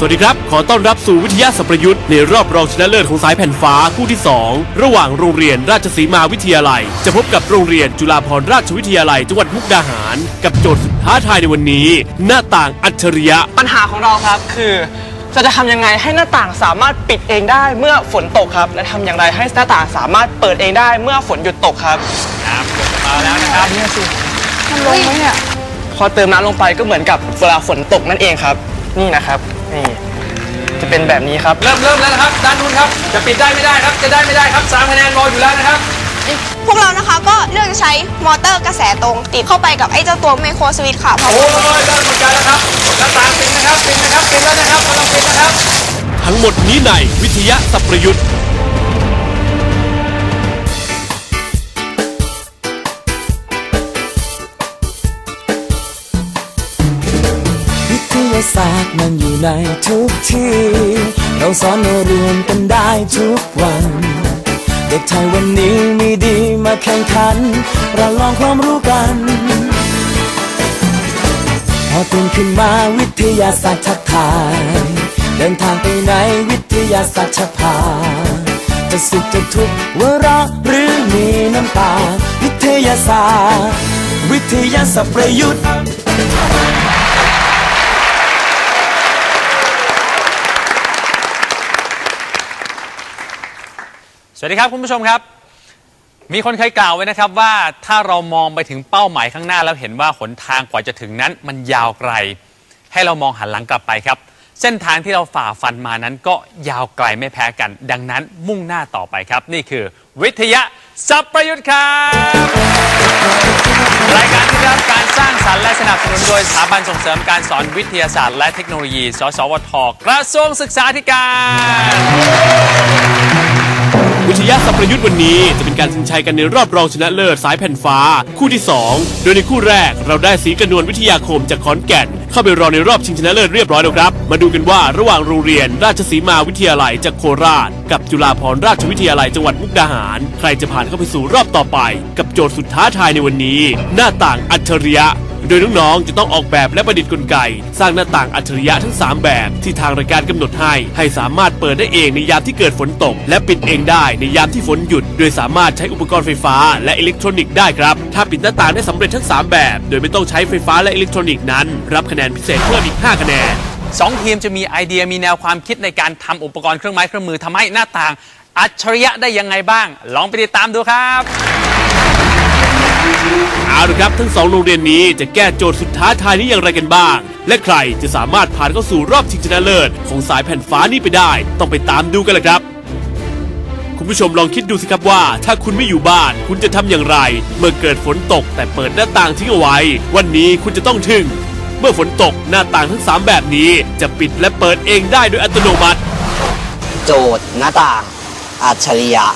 สวัสดีครับ ขอต้อนรับสู่วิทยาสัพประยุทธ์ในรอบรองชนะเลิศของสายแผ่นฟ้าคู่ที่ 2 ระหว่างโรงเรียนราชสีมาวิทยาลัย จะพบกับโรงเรียนจุฬาภรณราชวิทยาลัยจังหวัดมุกดาหาร กับโจทย์สุดท้าทายในวันนี้ หน้าต่างอัจฉริยะ ปัญหาของเราครับคือเราจะทำยังไงให้หน้าต่างสามารถปิดเองได้เมื่อฝนตกครับ และทำอย่างไรให้หน้าต่างสามารถเปิดเองได้เมื่อฝนหยุดตกครับครับมาแล้วนะครับนี่สิมันลงไหมเนี่ยพอเติมน้ำลงไปก็เหมือนกับเวลาฝนตกนั่นเองครับ นี่นะครับ นี่จะเป็นแบบนี้ครับ เริ่มเริ่มแล้วนะครับด้านนู้นครับจะปิดได้ไม่ได้ครับ จะได้ไม่ได้ครับสามคะแนนรออยู่แล้วนะครับ พวกเรานะคะก็เลือกจะใช้มอเตอร์กระแสตรงติดเข้าไปกับไอ้เจ้าตัวไมโครสวิตช์ค่ะเพราะโอ้ยเริ่มหมดกันแล้วครับหน้าต่างปิดนะครับปิดนะครับปิดแล้วนะครับกำลังปิดนะครับ ทั้งหมดนี้ในวิทยาสัพประยุทธ์ วิทยาศาสตร์มันอยู่ในทุกที่ เราสอนเราเรียนกันได้ทุกวัน เด็กไทยวันนี้มีดีมาแข่งขันเราลองความรู้กัน พอตื่นขึ้นมาวิทยาศาสตร์ชักทาย เดินทางไปไหนวิทยาศาสตร์ชพา จะสุขจะทุกข์หัวเราะหรือมีน้ำตา วิทยาศาสตร์ วิทยาศาสตร์ประยุทธ์ สวัสดีครับคุณผู้ชมครับ มีคนเคยกล่าวไว้นะครับว่าถ้าเรามองไปถึงเป้าหมายข้างหน้าแล้วเห็นว่าหนทางกว่าจะถึงนั้นมันยาวไกล ให้เรามองหันหลังกลับไปครับ เส้นทางที่เราฝ่าฟันมานั้นก็ยาวไกลไม่แพ้กัน ดังนั้นมุ่งหน้าต่อไปครับ นี่คือวิทยาสัพประยุทธ์ครับรายการที่ได้รับการสร้างสรรค์และสนับสนุนโดยสถาบันส่งเสริมการสอนวิทยาศาสตร์ และเทคโนโลยี สสวทกระทรวงศึกษาธิการ ยาสัพประยุทธ์วันนี้จะเป็นการชิงชัยกันในรอบรองชนะเลิศสายแผ่นฟ้า คู่ที่ 2 โดยในคู่แรกเราได้สีกระนวลวิทยาคมจากขอนแก่น เข้าไปรอในรอบชิงชนะเลิศเรียบร้อยแล้วครับ มาดูกันว่าระหว่างโรงเรียนราชสีมาวิทยาลัยจากโคราช กับจุฬาภรณราชวิทยาลัยจังหวัดมุกดาหาร ใครจะผ่านเข้าไปสู่รอบต่อไป กับโจทย์สุดท้าทายในวันนี้ หน้าต่างอัจฉริยะ โดยน้องๆจะต้องออกแบบและประดิษฐ์กลไก สร้างหน้าต่างอัจฉริยะทั้ง 3 แบบ ที่ทางรายการกำหนดให้ ให้สามารถเปิดได้เองในยามที่เกิดฝนตก และปิดเองได้ในยามที่ฝนหยุด โดยสามารถใช้อุปกรณ์ไฟฟ้าและอิเล็กทรอนิกส์ได้ครับ ถ้าปิดหน้าต่างได้สำเร็จทั้ง 3 แบบ โดยไม่ต้องใช้ไฟฟ้าและอิเล็กทรอนิกส์นั้น รับคะแนนพิเศษเพิ่มอีก 5 คะแนนสองทีมจะมีไอเดียมีแนวความคิดในการทำอุปกรณ์เครื่องไม้เครื่องมือทำให้หน้าต่าง อัจฉริยะได้ยังไงบ้าง ลองไปติดตามดูครับ เอาละครับทั้งสองโรงเรียนนี้จะแก้โจทย์สุดท้าทายนี้อย่างไรกันบ้าง และใครจะสามารถผ่านเข้าสู่รอบชิงชนะเลิศของสายแผ่นฟ้านี้ไปได้ ต้องไปตามดูกันเลยครับ คุณผู้ชมลองคิดดูสิครับว่า ถ้าคุณไม่อยู่บ้าน คุณจะทำอย่างไร เมื่อเกิดฝนตกแต่เปิดหน้าต่างทิ้งเอาไว้ วันนี้คุณจะต้องทึ่ง เมื่อฝนตกหน้าต่างทั้งสามแบบนี้จะปิดและเปิดเองได้โดยอัตโนมัติ โจทย์หน้าต่าง อัจฉริยะ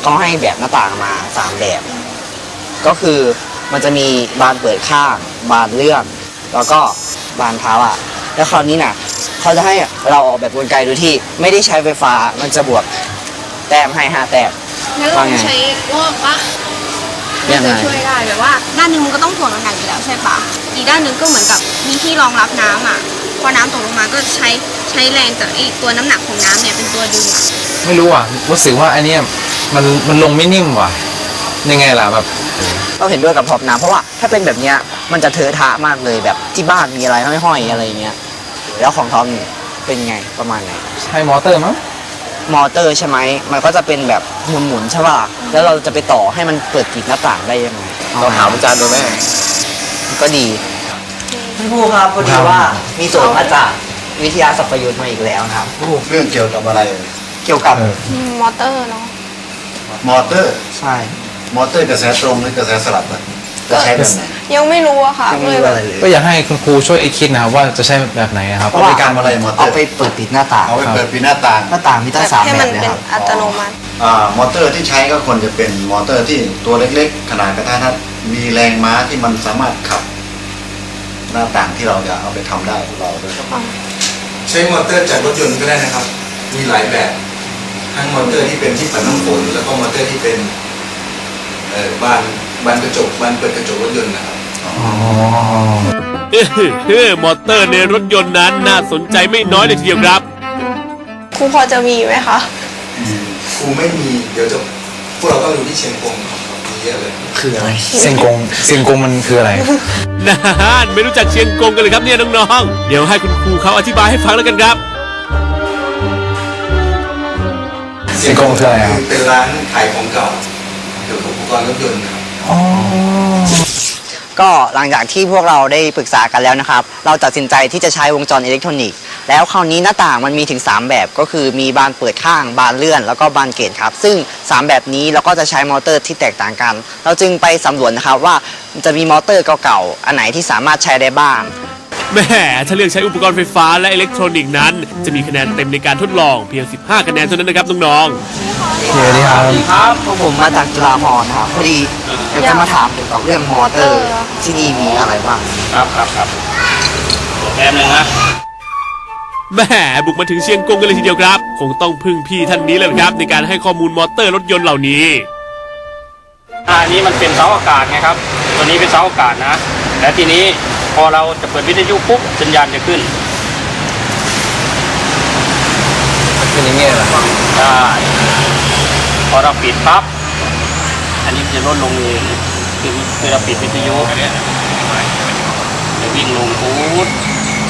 เขาให้แบบหน้าต่างมาสามแบบ ก็คือมันจะมีบานเปิดข้าง บานเลื่อนแล้วก็บานเท้าอะ แล้วคราวนี้น่ะเขาจะให้เราออกแบบกลไกโดยที่ไม่ได้ใช้ไฟฟ้ามันจะบวกแต้มให้ห้าแต้ม งั้นเราใช้งอกปะยังไง จะช่วยได้แบบว่า ด้านหนึ่งมันก็ต้องถ่วงน้ำหนักอยู่แล้วใช่ปะอีกด้านหนึ่งก็เหมือนกับมีที่รองรับน้ำอะ พอน้ำตกลงมาก็ใช้ใช้แรงจากไอีตัวน้ำหนักของน้ำเนี่ยเป็นตัวดึงอะ ไม่รู้อะรู้สึกว่าอันเนี้ยมันมันลงไม่นิ่มว่ะ ยังไงล่ะแบบเราเห็นด้วยกับพร็อพน้ำเพราะว่าถ้าเป็นแบบเนี้ยมันจะเทอะทะมากเลยแบบที่บ้านมีอะไรห้อยๆอะไรอย่างเงี้ยแล้วของทอมเป็นไงประมาณไหนใช้มอเตอร์มั้งมอเตอร์ใช่ไหมมันก็จะเป็นแบบหมุนๆใช่ป่ะแล้วเราจะไปต่อให้มันเปิดปิดหน้าต่างได้ยังไงเราถามอาจารย์ดูแม่ก็ดีพี่ผู้ครับพอดีว่ามีโจทย์มาจากวิทยาสัพยุทธ์มาอีกแล้วนะครับเรื่องเกี่ยวกับอะไร เกี่ยวกับมอเตอร์เนาะมอเตอร์ใช่ มอเตอร์กระแสตรงหรือกระแสสลับอะจะใช้แบบไหนยังไม่รู้อะค่ะยังไม่เลยรู้แบอะบไรเลยก็อยากให้คุณครูช่วยคิดนะครับว่าจะใช้แบบไหนนะครับ เอาไปการอะไรมอเตอเอาร์ไปเปิดปิดหน้าต่างเอาไปเปิดปีหน้าต่าง หน้าต่างมีตั้งสามให้แบมับนเลยเป็นครับอัตโนมัติ อ่ามอเตอร์ที่ใช้ก็ควรจะเป็นมอเตอร์ที่ตัวเล็กๆ ขนาดกระทัดรัดมีแรงม้าที่มันสามารถขับ หน้าต่างที่เราจะเอาไปทำได้ของเราด้วยใช้มอเตอร์จากรถยนต์ก็ได้นะครับ มีหลายแบบ ทั้งมอเตอร์ที่เป็นที่ปัดน้ำฝนแล้วก็มอเตอร์ที่เป็น เอ่อบานบานกระจกบานเปิดกระจกรถยนต์นะครับ เอ้อเฮ้อมอเตอร์ในรถยนต์นั้นน่าสนใจไม่น้อยเลยทีเดียวครับ ครูพอจะมีไหมคะ ครูไม่มีเดี๋ยวจะพวกเราต้องดูที่เชียงกงครับมีเยอะเลย คืออะไรเชียงกงเชียงกงมันคืออะไร นานไม่รู้จักเชียงกงกันเลยครับเนี่ยน้องๆ เดี๋ยวให้คุณครูเขาอธิบายให้ฟังแล้วกันครับเชียงกงคืออะไรครับ เป็นร้านขายของเก่าเกี่ยวกับอุปกรณ์รถยนต์นะครับ ก็หลังจากที่พวกเราได้ปรึกษากันแล้วนะครับ เราตัดสินใจที่จะใช้วงจรอิเล็กทรอนิกส์ แล้วคราวนี้หน้าต่างมันมีถึง 3 แบบ ก็คือมีบานเปิดข้าง บานเลื่อน แล้วก็บานเกตครับ ซึ่ง 3 แบบนี้เราก็จะใช้มอเตอร์ที่แตกต่างกัน เราจึงไปสำรวจนะครับว่าจะมีมอเตอร์เก่าๆ อันไหนที่สามารถใช้ได้บ้าง แม่ถ้าเลือกใช้อุปกรณ์ไฟฟ้าและอิเล็กทรอนิกส์นั้น จะมีคะแนนเต็มในการทดลองเพียง 15 คะแนนเท่านั้นนะครับน้องๆสวัสดีครับครับพวกผมมาจากจุฬาภรณ์ครับพอดีอยากจะมาถามเกี่ยวกับเรื่องมอเตอร์ที่นี่มีอะไรบ้างแหม่บุกมาถึงเชียงกงกันเลยทีเดียวครับ คงต้องพึ่งพี่ท่านนี้เลยครับ ในการให้ข้อมูลมอเตอร์รถยนต์เหล่านี้ อันนี้มันเป็นเสาอากาศไงครับ ตัวนี้เป็นเสาอากาศนะ และทีนี้พ อเราจะเปิดวิทยุปุ๊บสัญญาณจะขึ้นเป็นอย่างเงี้ยเหรอใช่พอเราปิดปั๊บอันนี้มันจะลดลงเองคือคือเราปิดวิทยุจะวิ่งลงปุ๊บ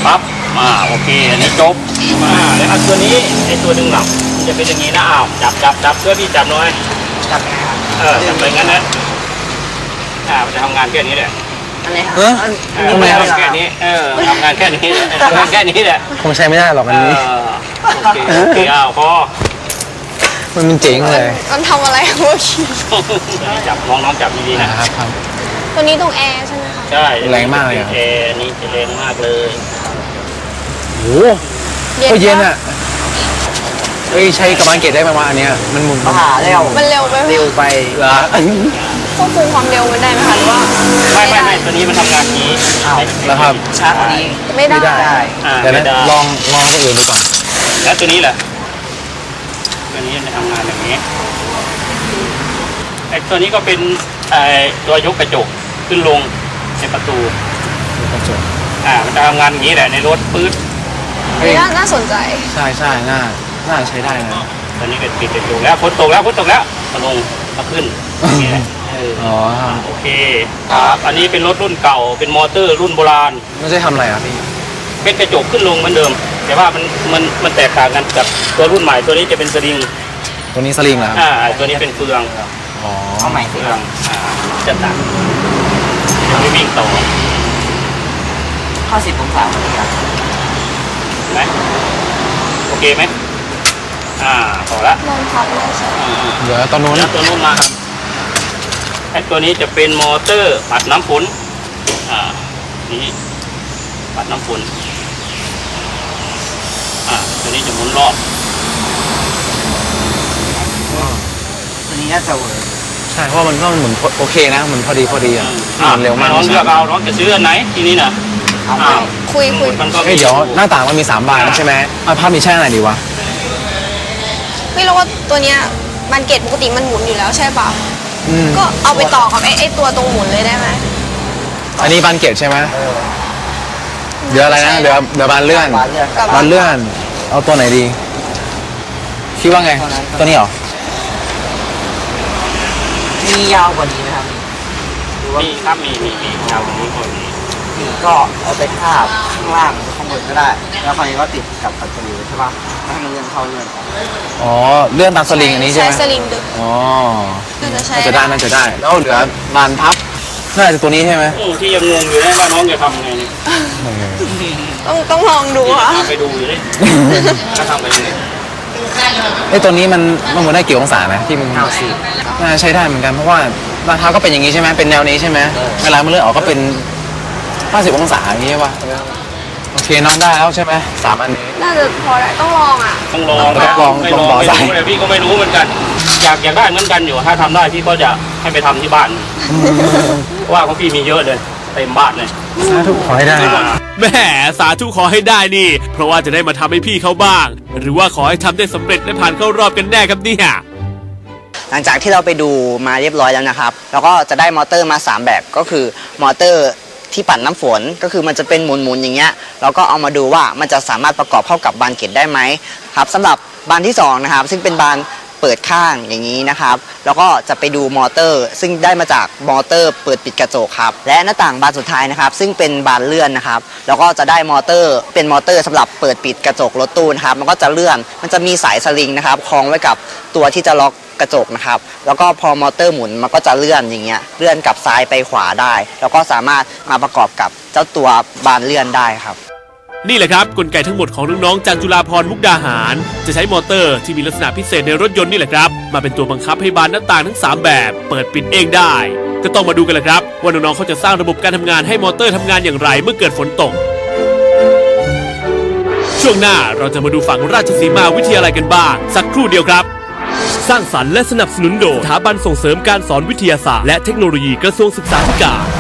ปั๊บมาโอเคอันนี้จบมาแล้วเอาตัวนี้ไอตัวดึงหลับมันจะเป็นอย่างนี้นะอ้าวจับจับจับเพื่อพี่จับหน่อยจับเออจับไปงั้นนะอ่ามันจะทำงานแค่นี้แหละ อะไรครับเออ ทำงานแค่นี้เออทำงานแค่นี้ทำงานแค่นี้แหละคงใช้ไม่ได้หรอกอัเอนนี้อโอเคโอเคอ้าวพอมันมันเจ๋งเลย มันทำอะไรเมื่อกี้จับน้องน้องจับดีๆนะนะครับครับ ตัวนี้ตรงแอร์ใช่ไหมคะใช่แรงมากเลยอะเออนี่จะแรงมากเลยโอ้ก็เย็นอะเอ้ยใช้กับบานเกตได้ไหมวะอันเนี้ยมันหมุนปัญหาแล้วมันเร็วไปไหมเร็วไปเหรอ ควบคุมความเร็วมันได้ไหมคะหรือว่าไม่ไม่ไม่ตัวนี้มันทำงานอย่างนี้แล้วครับชาร์จนี้ไม่ได้ไม่ได้ อ่าเดี๋ยวไม่นะได้ลองลองตัวอื่นดูก่อนแล้วตัวนี้แหละตัวนี้จะทำงานอย่างนี้ไอ้ตัวนี้ก็เป็นไอ้ตัวยกกระจกขึ้นลงในประตูกระจกอ่ามันจะทำงานอย่างนี้แหละในรถปื๊ดเฮ้ยน่าน่าสนใจ ใช่ใช่น่าน่าใช้ได้นะ ตอนนี้ก็ปิดกระจกแล้วฝนตกแล้วฝนตกแล้วมาลงมาขึ้นอย่างนี้แหละเอออ๋อครับโอเคครับอันนี้เป็นรถรุ่นเก่าเป็นมอเตอร์รุ่นโบราณไม่ใช่ทำอะไรอะพี่เป็นกระจกขึ้นลงเหมือนเดิม แต่ว่ามันมันมันแตกต่างกันกับตัวรุ่นใหม่ตัวนี้จะเป็นสลิงตัวนี้สลิงเหรอครับอ่าตัวนี้เป็นเฟืองอ๋อเอาใหม่สิเฟืองอ่าจะตัดจะไม่วิ่งต่อ50องศาเหมือนกันเห็นไหมโอเคไหมอ่าพอละลองพับได้ใช่ไหมอืมเดี๋ยวตอนนู้นแล้วตัวนู้นมาครับ ไอ้ตัวนี้จะเป็นมอเตอร์ปัดน้ำฝนอ่านี่ปัดน้ำฝนอ่าตัวนี้จะหมุนรอบตัวนี้น่าจะเวิร์กใช่เพราะมันก็มันหมุนโอเคนะมันพอดีพอดีอะอ่ามันเร็วมากน้องเลือกเอาน้องจะซื้ออันไหนทีนี้นะเอาไปอ้าวคุยคุยมันก็เฮ้ยเดี๋ยวหน้าต่างมันมีสามบานใช่ไหมอะภาพมีแช่ไหนดีวะไม่รู้ว่าตัวเนี้ยมันเกตปกติมันหมุนอยู่แล้วใช่ปะ อืม ก็เอาไปต่อกับไอ้ไอ้ตัวตรงหมุนเลยได้ไหม อันนี้บานเกตใช่ไหมเดี๋ยวอะไรนะ เดี๋ยวเดี๋ยวบานเลื่อน บานเลื่อนกับ บานเลื่อน เอาตัวไหนดี คิดว่าไง ตัวนี้เหรอ มียาวกว่านี้ไหมครับหรือว่ามีครับมีมีมียาวกว่านี้ ก็มีมีก็เอาไปทาบข้างล่างหรือข้างบนก็ได้ แล้วคราวนี้ก็ติดกับปัจจุบันใช่ปะแล้วให้มันเลื่อนเข้าเลื่อนออกอ๋อเลื่อนตามสลิงอันนี้ใช่ไหมใช้สลิงดึงอ๋อน่าจะใช้น่าจะได้น่าจะได้ แล้วเหลือบานพับน่าจะตัวนี้ใช่ไหมโอ้ที่ยังงงอยู่นะว่าน้องจะทำไงเนี่ยต้องต้องลองดูค่ะตามไปดูอยู่ดิจะทำไปยังไงไอ้ตัวนี้มันมันหมุนได้กี่องศานะที่มึงน่าใช้ได้เหมือนกันเพราะว่าบานพับก็เป็นอย่างนี้ใช่ไหมเป็นแนวนี้ใช่ไหมเวลามันเลื่อนออกก็เป็น 50 องศาอย่างนี้ใช่ปะโอเคน้องได้แล้วใช่ไหมสามอันนี้ น่าจะพอได้ต้องลองอะ ต้องลองต้องลองไม่ต้องลองไม่ได้รู้เลยพี่ก็ไม่รู้เหมือนกัน อยากอยากได้เหมือนกันอยู่ ถ้าทำได้พี่ก็จะให้ไปทำที่บ้านเพราะว่าของพี่มีเยอะเลยเต็มบ้านเลย สาธุขอให้ได้ แหม่สาธุขอให้ได้นี่ เพราะว่าจะได้มาทำให้พี่เขาบ้าง หรือว่าขอให้ทำได้สำเร็จและผ่านเข้ารอบกันแน่ครับเนี่ย หลังจากที่เราไปดูมาเรียบร้อยแล้วนะครับ แล้วก็จะได้มอเตอร์มา 3 แบบก็คือมอเตอร์ ที่ปั่นน้ำฝนก็คือมันจะเป็นหมุนๆอย่างเงี้ยแล้วก็เอามาดูว่ามันจะสามารถประกอบเข้ากับบานเกล็ดได้ไหมครับสำหรับบานที่สองนะครับซึ่งเป็นบานเปิดข้างอย่างนี้นะครับ แล้วก็จะไปดูมอเตอร์ ซึ่งได้มาจากมอเตอร์ เปิดปิดกระจกครับ และหน้าต่างบานสุดท้ายนะครับ ซึ่งเป็นบานเลื่อนนะครับ แล้วก็จะได้มอเตอร์เป็นมอเตอร์สำหรับเปิดปิดกระจกรถตู้นะครับ มันก็จะเลื่อน มันจะมีสายสลิงนะครับคล้องไว้กับตัวที่จะล็อก กระจกนะครับ แล้วก็พอมอเตอร์หมุนมันก็จะเลื่อนอย่างเงี้ยเลื่อนกลับซ้ายไปขวาได้ แล้วก็สามารถมาประกอบกับเจ้าตัวบานเลื่อนได้ครับ นี่แหละครับกลไกทั้งหมดของน้องๆจากจุฬาภรณ์มุกดาหาร จะใช้มอเตอร์ที่มีลักษณะพิเศษในรถยนต์นี่แหละครับ มาเป็นตัวบังคับให้บานหน้าต่างทั้ง 3 แบบ เปิดปิดเองได้ ก็ต้องมาดูกันแหละครับว่าน้องๆเขาจะสร้างระบบการทำงานให้มอเตอร์ทำงานอย่างไรเมื่อเกิดฝนตก ช่วงหน้าเราจะมาดูฝั่งราชสีมาวิทยาลัยกันบ้าง สักครู่เดียวครับ สร้างสรรค์และสนับสนุนโดยสถาบันส่งเสริมการสอนวิทยาศาสตร์และเทคโนโลยีกระทรวงศึกษาธิการ